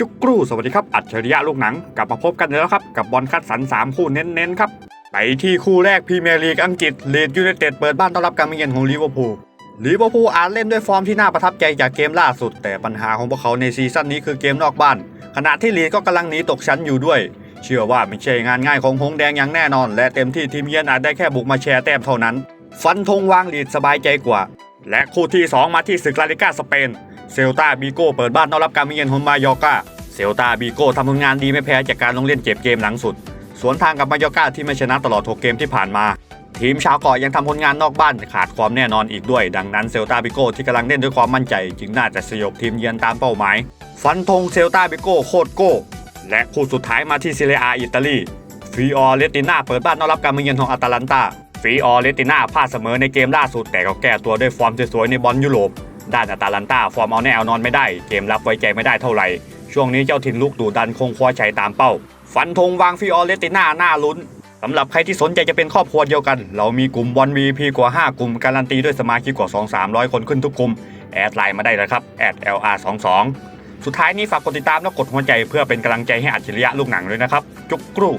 จุกกรูสวัสดีครับ อัจฉริยะลูกหนัง กลับมาพบกันแล้วครับ กับบอลคัดสรร 3 คู่เน้นๆครับ ไปที่คู่แรกพรีเมียร์ลีกอังกฤษลีดยูไนเต็ดเปิดบ้านต้อนรับการมาเยือนของลิเวอร์พูลลิเวอร์พูลอาจเล่นด้วยฟอร์มที่น่าประทับใจจากเกมล่าสุด แต่ปัญหาของพวกเขาในซีซั่นนี้คือเกมนอกบ้าน ขณะที่ลีดก็กำลังหนีตกชั้นอยู่ด้วย เชื่อว่าไม่ใช่งานง่ายของหงส์แดงอย่างแน่นอน และเต็มที่ทีมเยือนอาจได้แค่บุกมาแชร์แต้มเท่านั้น ฟันธงวางลีดสบายใจกว่า และคู่ที่ 2 มาที่ศึกลาลิก้าสเปน เซลตาบีโก้เปิดบ้านต้อนรับการมาเยือนของมายอกาเซลตาบีโก้ทำผลงานดีไม่แพ้จากการลงเล่นเจ็บเกมหลังสุด สวนทางกับมายอกาที่ไม่ชนะตลอด 6 เกมที่ผ่านมา ทีมชาวเกาะยังทำผลงานนอกบ้านขาดความแน่นอนอีกด้วย ดังนั้นเซลตาบิโก้ที่กำลังเล่นด้วยความมั่นใจ จึงน่าจะสยบทีมเยือนตามเป้าหมาย ฟันธงเซลตาบิโก้โคตรโก้และคู่สุดท้ายมาที่ซิเลียอาอิตาลีฟีออเรติน่าเปิดบ้านต้อนรับการมาเยือนของอาตาลันตา ฟีออเรติน่าพลาดเสมอในเกมล่าสุดแต่ก็แก้ตัวด้วยฟอร์มสวยๆในบอลยุโรป ด้านอาตาลันตาฟอร์มเอาแน่เอานอนไม่ได้ เกมรับไว้ใจไม่ได้เท่าไหร่ ช่วงนี้เจ้าถิ่นลูกดูดันคงคว้าชัยตามเป้า ฟันธงวางฟีออเรติน่าหน้าลุ้นสำหรับใครที่สนใจจะเป็นครอบครัวเดียวกัน เรามีกลุ่มบอล VP กว่า 5 กลุ่ม การันตีด้วยสมาชิกกว่า 2-300 คนขึ้นทุกกลุ่ม แอดไลน์มาได้เลยครับแอด @lr22 สุดท้ายนี้ฝากกดติดตามและกดหัวใจเพื่อเป็นกำลังใจให้อัจฉริยะลูกหนังด้วยนะครับ จุกกรู